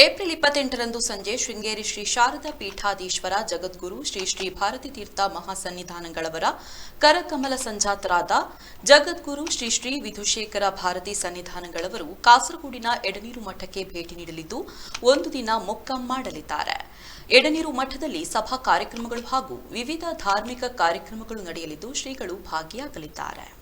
April ಇಪ್ಪತ್ತೆಂಟರಂದು ಸಂಜೆ ಶೃಂಗೇರಿ ಶ್ರೀ ಶಾರದಾ ಪೀಠಾಧೀಶ್ವರ ಜಗದ್ಗುರು ಶ್ರೀ ಶ್ರೀ ಭಾರತಿ ತೀರ್ಥ ಮಹಾಸನ್ನಿಧಾನಗಳವರ ಕರಕಮಲ ಸಂಜಾತರಾದ ಜಗದ್ಗುರು ಶ್ರೀ ಶ್ರೀ ವಿಧುಶೇಖರ ಭಾರತಿ ಸನ್ನಿಧಾನಗಳವರು ಕಾಸರಗೋಡಿನ ಎಡನೀರು ಮಠಕ್ಕೆ ಭೇಟಿ ನೀಡಲಿದ್ದು, ಒಂದು ದಿನ ಮೊಕ್ಕಂ ಮಾಡಲಿದ್ದಾರೆ. ಎಡನೀರು ಮಠದಲ್ಲಿ ಸಭಾ ಕಾರ್ಯಕ್ರಮಗಳು ಹಾಗೂ ವಿವಿಧ ಧಾರ್ಮಿಕ ಕಾರ್ಯಕ್ರಮಗಳು ನಡೆಯಲಿದ್ದು, ಶ್ರೀಗಳು ಭಾಗಿಯಾಗಲಿದ್ದಾರೆ.